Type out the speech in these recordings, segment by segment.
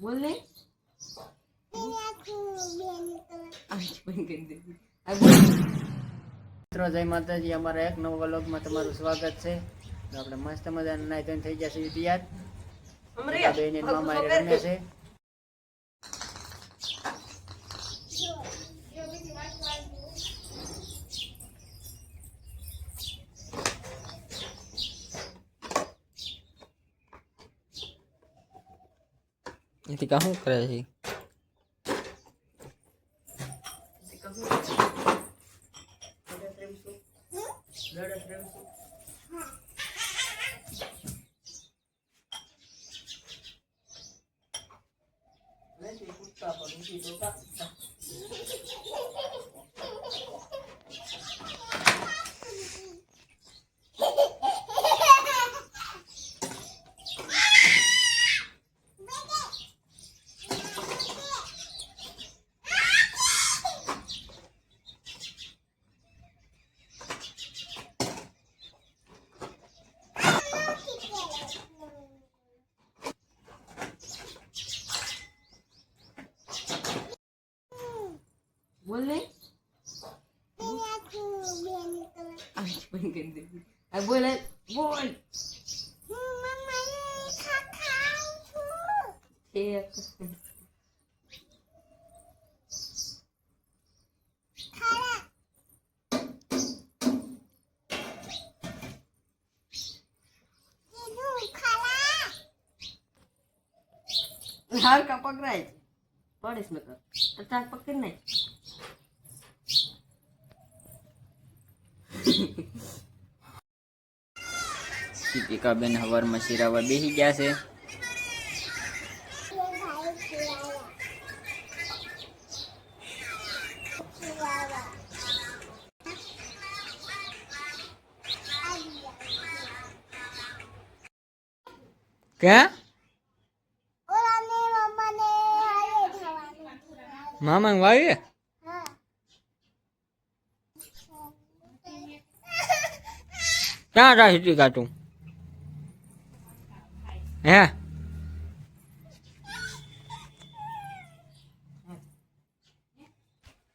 બોલ ને. મિત્રો જય માતાજી. અમારા એક નવા વ્લોગમાં તમારું સ્વાગત છે. તો આપણે મસ્ત મજાના નાઈ થઈ ગયા છે તૈયાર બેન મામા રમે છે. એથી કા શું કરે છે બોલ? ને બોલ બોલ. હાર કા પકડાય પડેશ નકર. તાર પકડી નાખ. દીપિકા બેન હવારમાં શિરાવા બેસી ગયા છે ક્યાં મામા વાવીએ ક્યાં રા દીપિકા તું હે?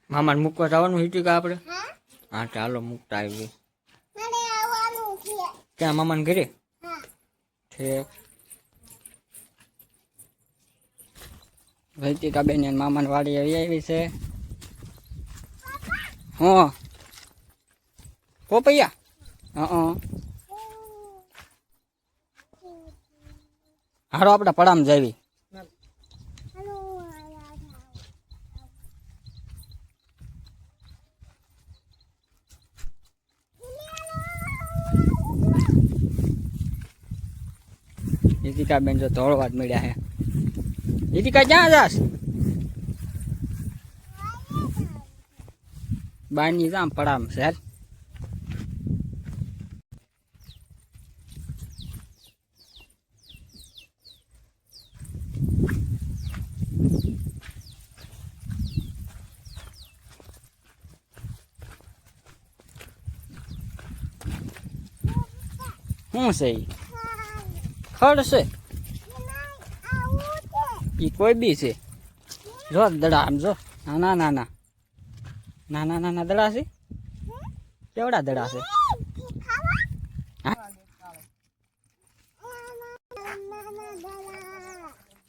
મામાને મૂકવા જવાનું હિટિકા આપણે? હા. ચાલો મૂકતા આવી ક્યાં મામાને ઘરે? ઠીક. વૈતિકા બેન મામાને વાડી આવી આવી છે. હા. પોપૈયા હા. હારો આપણે પડામ જાવી ઈતિકા બેન જો ધોળવા જ મળ્યા હે. ઈતિકા, ક્યાં જાસ બારની જામ પડામ છે હાલ. શું છે ઈ? ખડ છે? એ કોઈ બી છે. જો દડા આમ જો. નાના નાના. નાના નાના દડા છે? કેવડા દડા છે?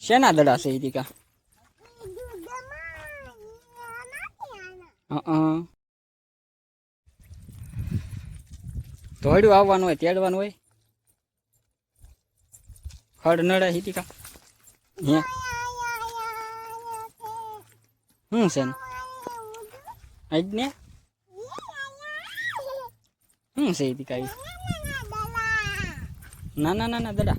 શેના દડા છે ઈતિકા ધોડ્યું આવવાનું હોય તેડવાનું હોય? નડે હિતિકા હે શું છે ને? આજ ને? હું છે હિતિકા ઈ? ના ના દડા.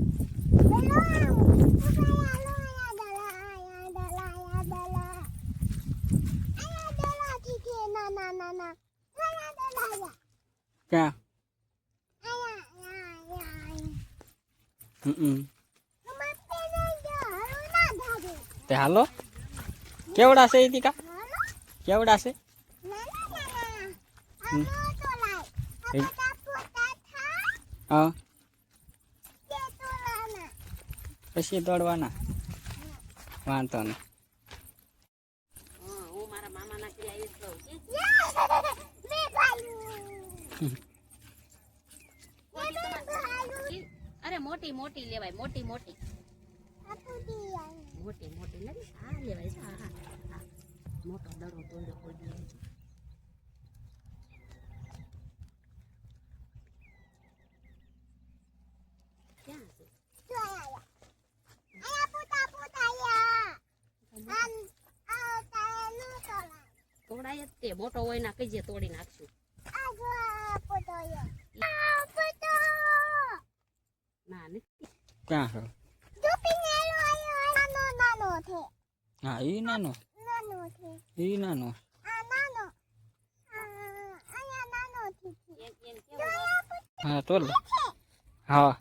ક્યાં? હમ. તે હાલો. કેવડા છે હિતિકા કેવડા છે? હા. પછી દોડવાના વાંધો નહીં. અરે મોટી મોટી લેવાય મોટી મોટી. મોટી મોટી લે આ લેવાય છે. મોટો દડો તોડ્યો કોઈ તોડાય જ તે મોટો હોય ના કહીજે તોડી નાખશું ના નથી ક્યાં છો. હા એ નાનો. ઈ નાનો. હા તો લે. હા.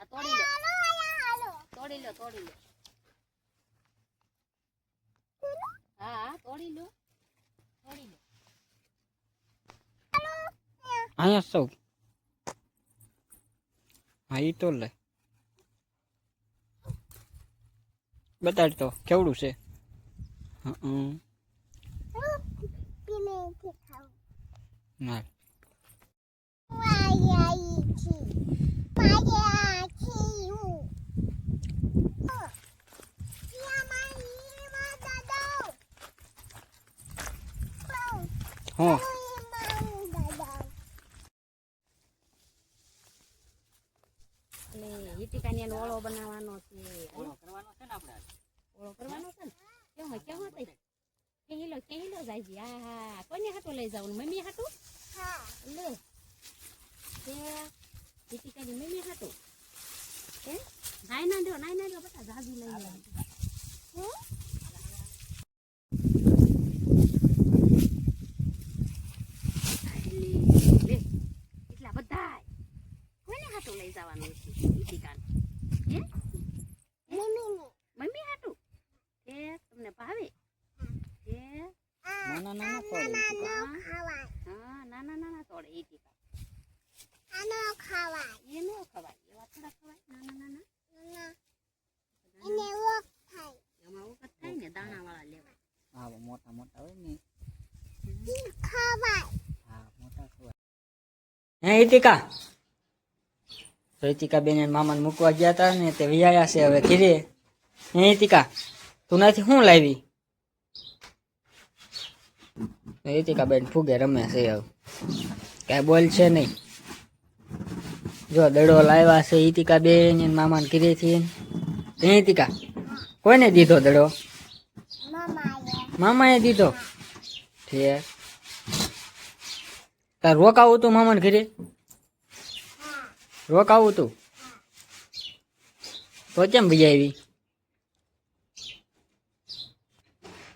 આ તોડી લો. તોડી લો તોડી લો. હા હા તોડી લો. તોડી લો. અહીંયા. સૌ. હા તો લે. બતાડ તો કેવડું છે? હં. હું એટલે ઈટિકાની એનો ઓળો બનાવવાનો છે. ઓળો કરવાનો છે ને આપણે ઓળો કરવાનો છે ને? કેમ કેમ હોય કેહીલો કેહીલો જાય છે આ હા કોને હાટો લઈ જાવ મમ્મી હાટું? લે. તે ઈટિકાની મમ્મી હાટો? હે? નાઈ ના દો નાઈ ના દો બધા જાજુ લઈ લે હું? એટલા બધા કોને હાટું લઈ જવાનું છે ઈટિકાને હે? મમ્મી હાટું? એ તમને ભાવે? એ? નાના નાના પડે હા નાના નાના તોડે એ ન ખવાય. એવા થોડા ખવાય? નાના નાના? એમાં વખત થાય ને દાણા વાળા લેવાય હા મોટા મોટા હોય ને. હા મોટા ખવાય. હે ઈતિકા તો ઈતિકા બેન મામાને મૂકવા ગયા હતા ને તે વિયાયા છે હવે ઘીરે. હે ઈતિકા તું નથી શું લાવી? તો બેન ફૂગે રમે છે હવે. કાંઈ બોલ છે નહીં. જો દડો લાવ્યા છે ઈતિકા બેન એના મામાને ઘીરેથી. હે ઈતિકા કોને દીધો દડો? મામાએ દીધો. ઠીક તાર રોકાવું તું મામાને ઘરે? રોકાવું તું. તો કેમ ભાઈ આવી?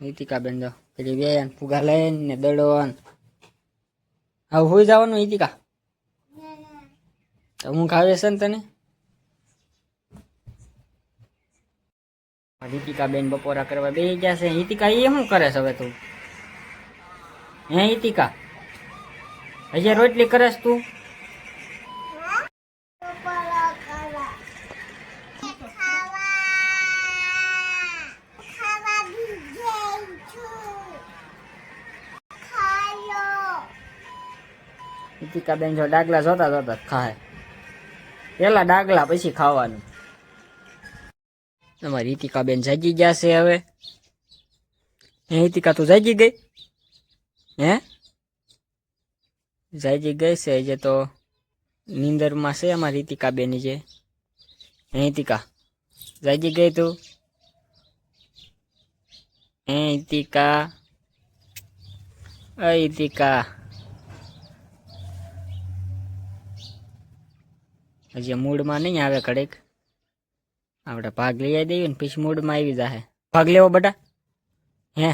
નીતિકા બેન જો, પેલી વેન ફુગા લઈને ને દડો ને હવે હોઈ જવાનું નીતિકા તો હું ખાવે છે ને તને? રીતિકા બેન બપોરા કરવા બે ગયા છે. હિતિકા એ શું કરે છે હવે તું? હે હિતિકા હજી રોટલી કરસ તું? હિતિકા બેન જો ડાગલા જોતા જોતા ખાય. પેલા ડાગલા પછી ખાવાનું. તમારી હિતિકા બેન જાગી ગયા છે હવે. હે હિતિકા તું જાગી ગઈ? હે? જાગી ગઈ છે જે તો નીંદરમાં છે અમારી હિતિકા બેન જે. હે હિતિકા જાગી ગઈ તું? હે રીતિકા અ હિતિકા હજી મૂડમાં નહીં આવે કડેક આપણે ભાગ લઈ આવી દઈએ ને પછી મૂડમાં આવી જાહે. ભાગ લેવો બેટા? હે?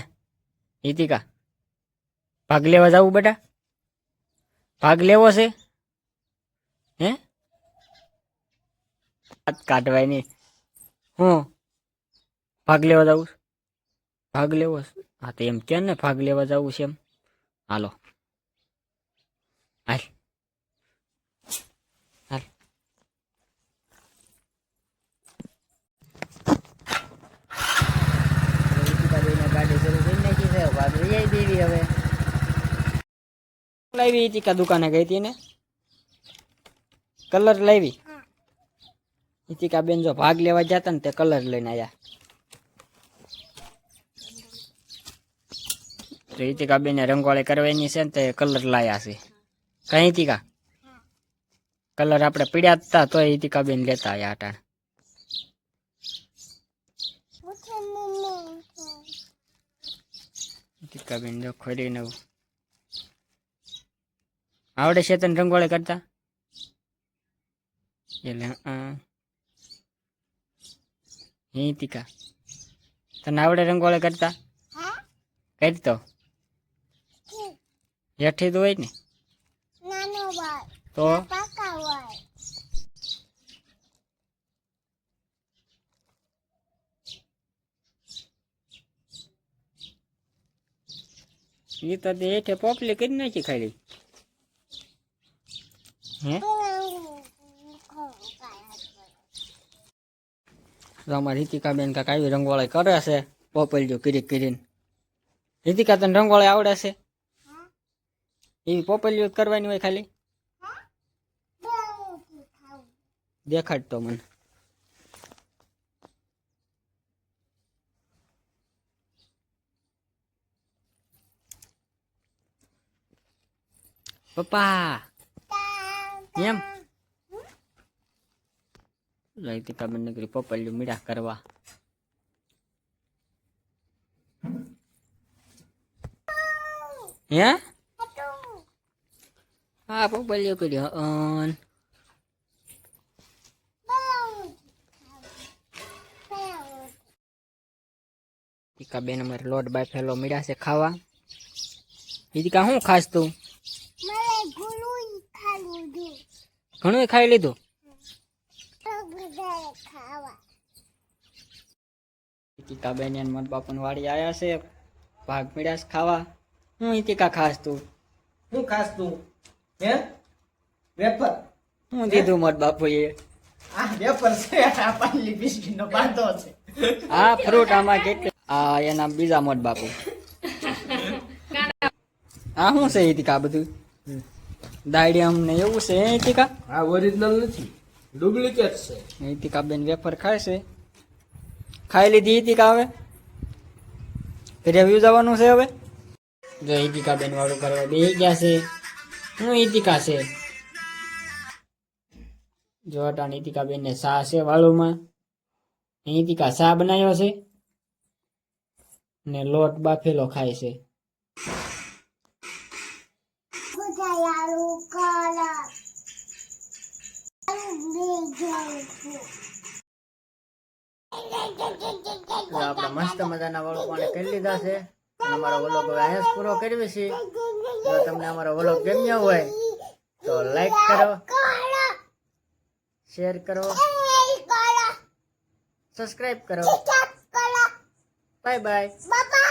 ઈતિકા, ભાગ લેવા જવું બેટા? ભાગ લેવો છે? હે? હાથ કાઢવાય નહીં હું? ભાગ લેવા જવું ભાગ લેવો હા, તો એમ કે ને, ભાગ લેવા જવું છે એમ. હાલો. હાલ. હવે. લાવી હતી કા દુકાને ગઈ હતી ને કલર લાવી? ઇતિકા બેન જો ભાગ લેવા જતા ને તે કલર લઈને આવ્યા તો ઇતિકા બેને રંગોળી કરવાની છે ને તે કલર લાયા છે. કઈ ઇતિકા કલર આપણે પીડ્યા હતા તો ઇતિકા બેન લેતા આયા અટાણ ઇતિકા બેન જો ખોરી નવું આવડે છે તને રંગોળી કરતા? એટલે હી. ટીકા તને આવડે રંગોળી કરતા? હેઠી. તો હોય ને? તો? પાકા ભાઈ એ તો હેઠે પોપલી કરી નાખી ખાલી. હે? અમારી રીતિકા બેન કાંઈક આવી રંગોળી કરે છે પોપલીઓ કરી કરીને. રીતિકા તને રંગોળી આવડે છે? એવી પોપલીઓ કરવાની હોય ખાલી? દેખાડ તો મને. પપ્પા? એમ? લઈતિકા બેન નગરી પોપલીઓ મીડા કરવા. હે? હા પોપલીઓ કર્યો. અન. ટીકા બેન અમારે લોટ બાય ફેલો મીડા છે ખાવા. ટીકા શું ખાસ તું મને ગુલુઈ ખાલું દે ઘણું ખાઈ લીધું? તો બધા બેન એને મત બાપુની વાડી આયા છે ભાગ મીડા ખાવા. હું ઇતિકા ખાસ તું. શું ખાસ તું? હે? વેફર? હું દીધું મત બાપુ એ આ વેફર છે આ પાલી બિસ્કીટ નો બાંધો છે. આ ફ્રૂટ આમાં કેટલી? આ એના બીજા મત બાપુ. આ શું છે ઇતિકા બધું? દાડિયમ ને એવું છે ઈતિકા? આ ઓરિજિનલ નથી. ડુપ્લિકેટ છે. ઈતિકા બેન વેફર ખાય છે. ખાઈ લીધી ઈતિકા હવે. ઘરે વ્યૂ જવાનું છે હવે. જો ઈતિકા બેન વાળું કરવા બે ગયા છે. હું ઈતિકા છે. જો અટાણ ઈતિકા બેન ને સા છે વાળુમાં. ઈતિકા સા બનાવ્યો છે. ને લોટ બાફેલો ખાય છે. ગુજાયાળું કલર બીજું તો આપણે મસ્ત મજાના વળો પાણી કરી લીધા છે. અને અમારો વલોગ હવે અહીંયા જ પૂરો કરવી છે. જો તમને અમારો વલોગ ગમ્યો હોય તો લાઈક કરો શેર કરો સબસ્ક્રાઇબ કરો. બાય બાય બાબા